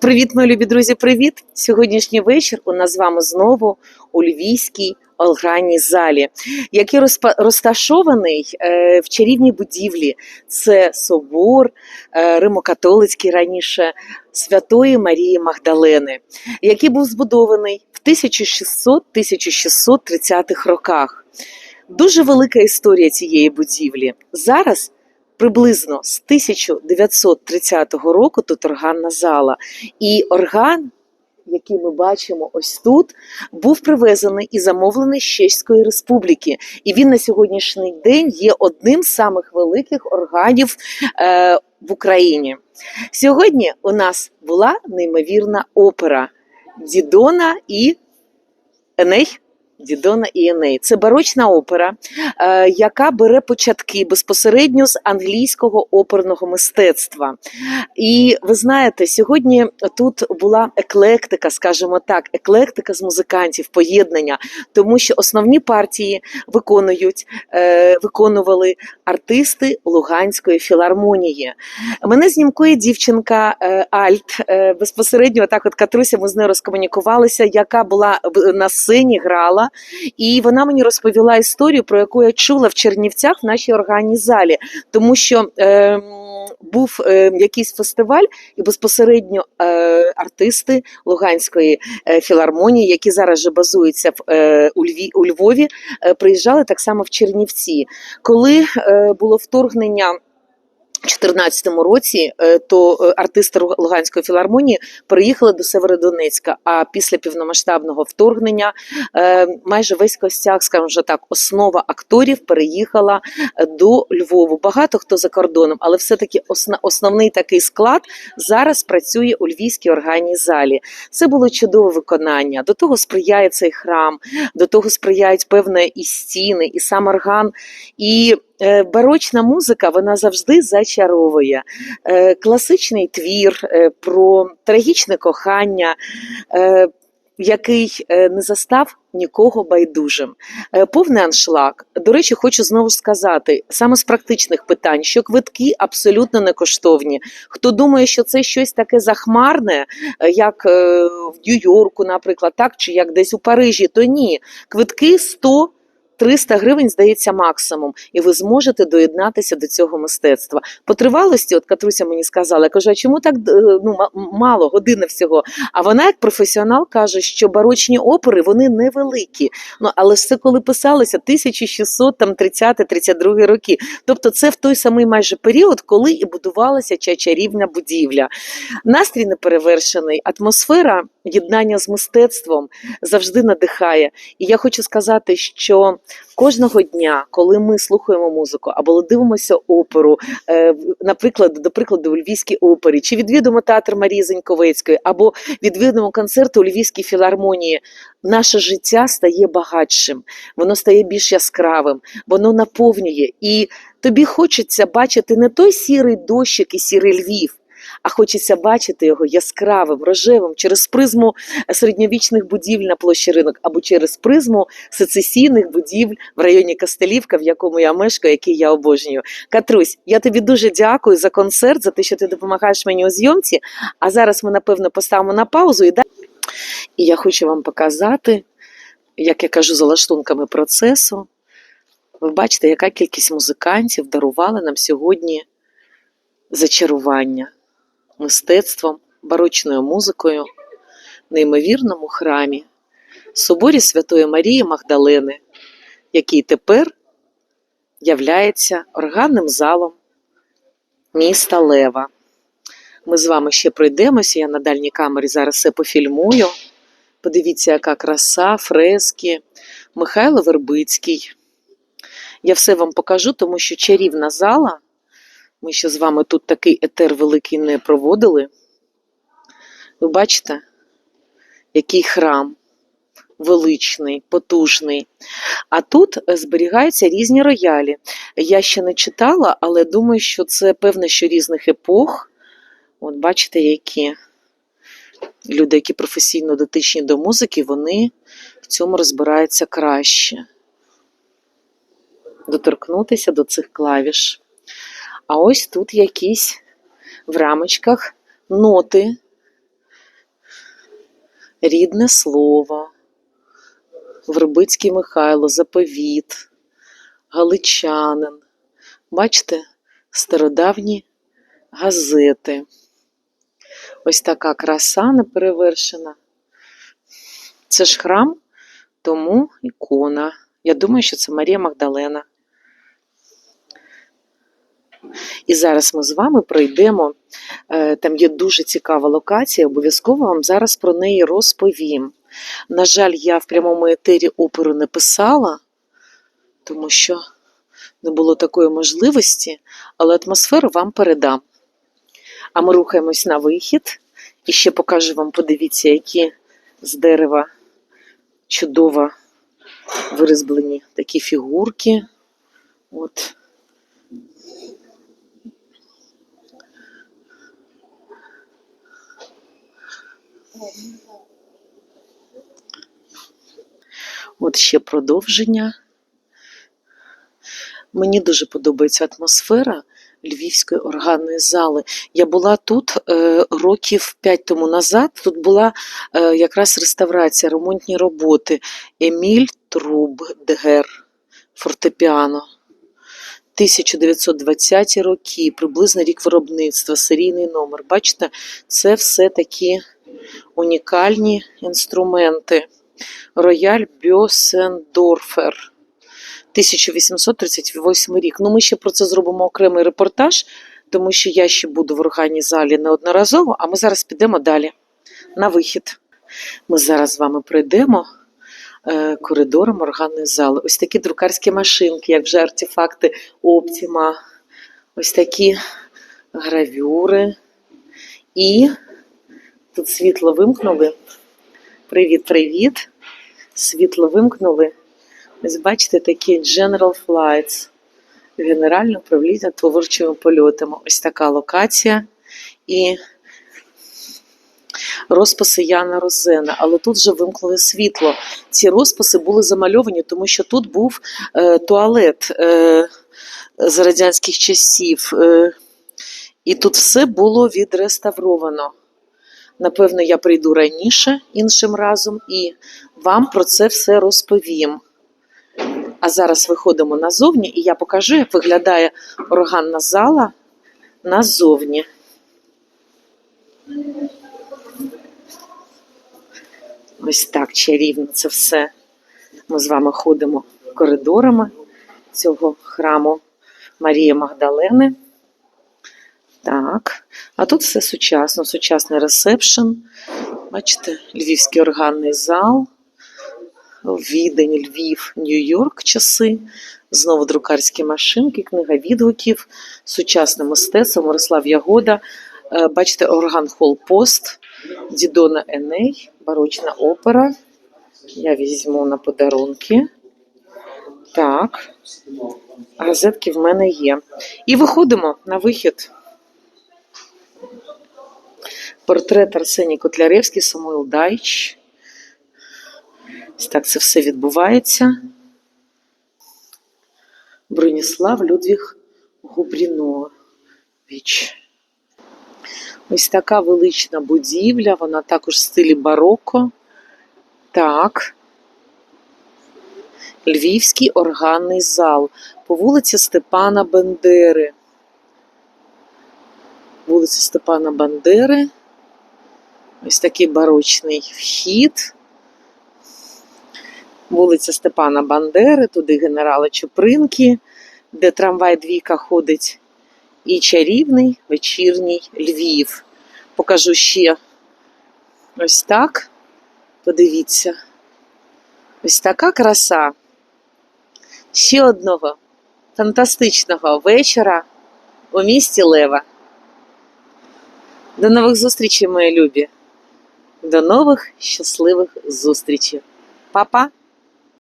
Привіт, мої любі друзі! Привіт! Сьогоднішній вечір у нас з вами знову у Львівській Олгранній залі, який розташований е, в чарівній будівлі. Це собор е, римокатолицький раніше Святої Марії Магдалени, який був збудований в 1600-1630 роках. Дуже велика історія цієї будівлі. Зараз приблизно з 1930 року тут органна зала. І орган, який ми бачимо ось тут, був привезений і замовлений з Чеської Республіки. І він на сьогоднішній день є одним з самих великих органів е, в Україні. Сьогодні у нас була неймовірна опера Дідона і Еней. Дідона і Еней. Це барочна опера, е, яка бере початки безпосередньо з англійського оперного мистецтва. І ви знаєте, сьогодні тут була еклектика, скажімо так, еклектика з музикантів, поєднання, тому що основні партії виконують, е, виконували артисти Луганської філармонії. Мене знімкує дівчинка е, Альт. Безпосередньо так, от Катруся, ми з нею розкомунікувалися, яка була на сцені, грала. І вона мені розповіла історію, про яку я чула в Чернівцях в нашій органній залі, тому що е, був е, якийсь фестиваль, і безпосередньо е, артисти Луганської е, філармонії, які зараз же базуються в е, у, Льві, у Львові, е, приїжджали так само в Чернівці. Коли е, було вторгнення. У 2014 році е, то е, артисти Луганської філармонії переїхали до Северодонецька. А після повномасштабного вторгнення е, майже весь костяк, скажімо так, основа акторів переїхала до Львову. Багато хто за кордоном, але все-таки основний такий склад зараз працює у Львівській органній залі. Це було чудове виконання. До того сприяє цей храм, до того сприяють певне і стіни, і сам орган. І барочна музика вона завжди зачаровує. Е, класичний твір е, про трагічне кохання. Е, який е, не застав нікого байдужим, Е, повний аншлаг. До речі, хочу знову сказати саме з практичних питань, що квитки абсолютно не коштовні. Хто думає, що це щось таке захмарне, е, як е, в Нью-Йорку, наприклад, так чи як десь у Парижі, то ні. Квитки 100 300 гривень, здається, максимум, і ви зможете доєднатися до цього мистецтва. По тривалості, от Катруся мені сказала, я кажу, а чому так е, ну, ма- мало, години всього? А вона, як професіонал, каже, що барочні опери вони невеликі. Ну, але ж це коли писалося 1630-32 роки. Тобто це в той самий майже період, коли і будувалася ця чарівна будівля. Настрій неперевершений, атмосфера єднання з мистецтвом завжди надихає. І я хочу сказати, що кожного дня, коли ми слухаємо музику або дивимося оперу, е, наприклад, до прикладу, у Львівській опері, чи відвідуємо театр Марії Зеньковецької, або відвідуємо концерти у Львівській філармонії, наше життя стає багатшим, воно стає більш яскравим, воно наповнює. І тобі хочеться бачити не той сірий дощик і сірий Львів. А хочеться бачити його яскравим, рожевим через призму середньовічних будівель на площі ринок або через призму сецесійних будівель в районі Кастелівка, в якому я мешкаю, який я обожнюю. Катрусь, я тобі дуже дякую за концерт, за те, що ти допомагаєш мені у зйомці. А зараз ми, напевно, поставимо на паузу і далі. І я хочу вам показати, як я кажу, за лаштунками процесу. Ви бачите, яка кількість музикантів дарували нам сьогодні зачарування мистецтвом, барочною музикою неймовірному храмі, соборі Святої Марії Магдалени, який тепер являється органним залом міста Лева. Ми з вами ще пройдемося. Я на дальній камері зараз все пофільмую. Подивіться, яка краса, фрески, Михайло Вербицький. Я все вам покажу, тому що чарівна зала. Ми ще з вами тут такий етер великий не проводили. Ви бачите, який храм величний, потужний. А тут е, зберігаються різні роялі. Я ще не читала, але думаю, що це певне, що різних епох. От бачите, які люди, які професійно дотичні до музики, вони в цьому розбираються краще. Доторкнутися до цих клавіш. А ось тут якісь в рамочках ноти рідне слово, Вербицький Михайло, заповіт, Галичанин. Бачите, стародавні газети. Ось така краса неперевершена. Це ж храм, тому ікона. Я думаю, що це Марія Магдалена. І зараз ми з вами пройдемо. е, Там є дуже цікава локація, обов'язково вам зараз про неї розповім. На жаль, я в прямому етері оперу не писала, тому що не було такої можливості, але атмосферу вам передам. А ми рухаємось на вихід. І ще покажу вам, подивіться, які з дерева чудово вирізблені такі фігурки. От. От ще продовження. Мені дуже подобається атмосфера Львівської органної зали. Я була тут е, років 5 тому назад. Тут була е, якраз реставрація, ремонтні роботи. Еміль Трубдгер, фортепіано. 1920 ті роки, приблизно рік виробництва, серійний номер. Бачите, це все такі унікальні інструменти. Рояль Бьосендорфер. 1838 рік. Ну, ми ще про це зробимо окремий репортаж, тому що я ще буду в органній залі неодноразово, а ми зараз підемо далі на вихід. Ми зараз з вами пройдемо е, коридором органної зали. Ось такі друкарські машинки, як вже артефакти Оптіма, ось такі гравюри. І тут світло вимкнули. Привіт-привіт! Світло вимкнули. Ось бачите, такі General Flights. Генеральне управління творчими польотами. Ось така локація. І розписи Яна Розена. Але тут вже вимкнули світло. Ці розписи були замальовані, тому що тут був е, туалет е, з радянських часів. Е, і тут все було відреставровано. Напевно, я прийду раніше іншим разом і вам про це все розповім. А зараз виходимо назовні, і я покажу, як виглядає органна зала назовні. Ось так чарівно це все. Ми з вами ходимо коридорами цього храму Марії Магдалени. Так, а тут все сучасно, сучасний ресепшн. Бачите, львівський органний зал. Відень, Львів, Нью-Йорк часи. Знову друкарські машинки, книга відгуків, сучасне мистецтво, Мирослав Ягода. Е, Бачите, орган Хол Пост, Дідона Еней, барочна опера. Я візьму на подарунки. Так, газетки в мене є. І виходимо на вихід. Портрет Арсеній Котляревський, Самуїл Дайч. Ось так це все відбувається. Броніслав Людвіг Губрінович. Ось така велична будівля, вона також в стилі бароко. Так. Львівський органний зал по вулиці Степана Бендери. Вулиця Степана Бандери. Ось такий барочний вхід. Вулиця Степана Бандери, туди генерала Чупринки, де трамвай двійка ходить. І чарівний вечірній Львів. Покажу ще ось так. Подивіться. Ось така краса. Ще одного фантастичного вечора у місті Лева. До нових зустрічей, мої любі. До нових щасливих зустрічей. Па-па!